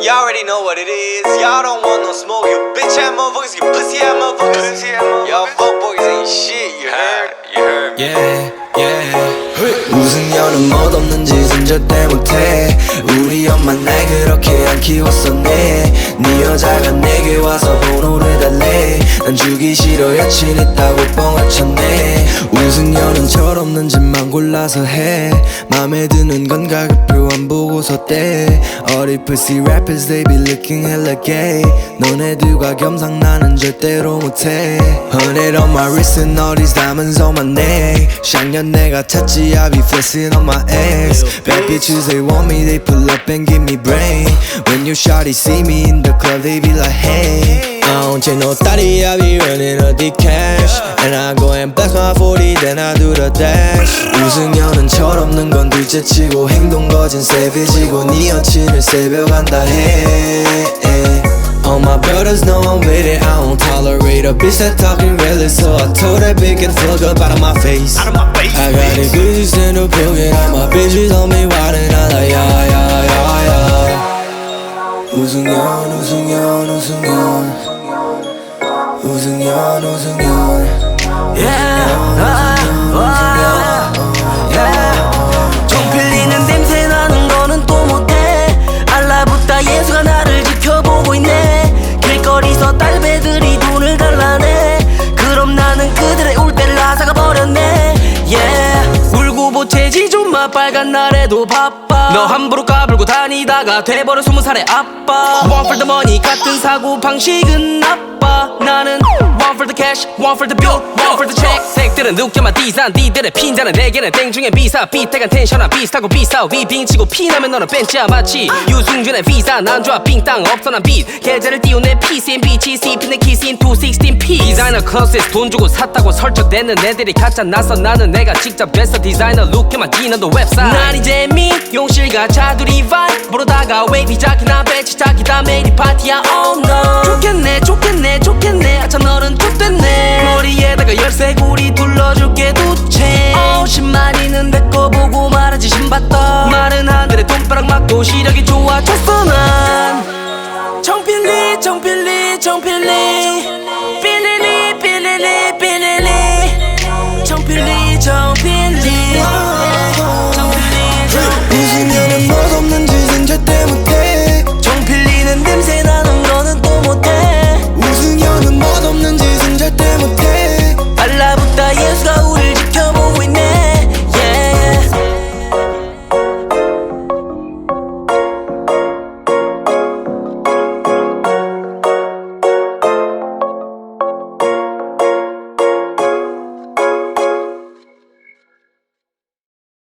Y'all already know what it is. Y'all don't want no smoke. You bitch ass motherfuckers, you pussy ass motherfuckers. Y'all fuck boys ain't shit. You heard? You heard? yeah, yeah. 우승녀는 멋없는 짓은 절대 못해 우리 엄마 날 그렇게 안 키웠었네 네 여자가 내게 와서 번호를 달래 난 주기 싫어 여친 있다고 뻥을 쳤네 우승녀는 철없는 짓만 골라서 해 맘에 드는 건 가격표 안 보고서 떼 the pussy rappers they be looking hella gay 너네들과 겸상 나는 절대로 못해 Hundred on my wrist and all these diamonds on my neck 샹년 내가 찾지 I be flexing on my ex Bad bitches they want me they pull up and give me brain When you shawty see me in the club they be like hey Take no be running up the cash And I go and blast my 40 then I do the dash 우승녀는 철없는 건 둘째치고 행동 거진 savagei고 네 여친을 새벽한다 해 All my brothers know I'm with it. I don't tolerate a bitch that talking reckless. So I told that bitch get the fuck up out of my face. Out of my face, I got the bitches in the pocket. All my bitches on me wildin'. I like yeah yeah yeah yeah. 우승연 우승연 우승연 우승연 우승 보채지 좀마 빨간 날에도 바빠. 너 함부로 까불고 다니다가 돼버려 스무 살의 아빠. One for the money 같은 사고 방식은 나빠. 나는 One for the cash, one for the bill, one for the check. 색들은 느껴만 디산 니들의 핀자는 내게는 땡중에 비사. 비태간 텐션아 비슷하고 비싸 위빙치고 피나면 너는 벤치야 마치. 유승준의 비사 난 좋아 빙땅 없어 난 빛. 계좌를 띄운 내 PCNB GCP 내 키스인 216P 디자이너 클래스 돈 주고 샀다고 설정되는 애들이 가짜 나서 나는 내가 직접 됐어. 디자이너 룩 지는도 웹사이트. 난 이제 미용실과 자두리 바이 보러다가 웨이비 자기 나 배치 자기 다 매일 파티야 oh no. 좋겠네 좋겠네 좋겠네. 아참 너는 좋됐네. 머리에다가 열쇠고리 둘러줄게 두채. 어 신만이는 내거 보고 말하지 신봤다. 마른 하늘에 돈벼락 맞고 시력이 좋아졌어 나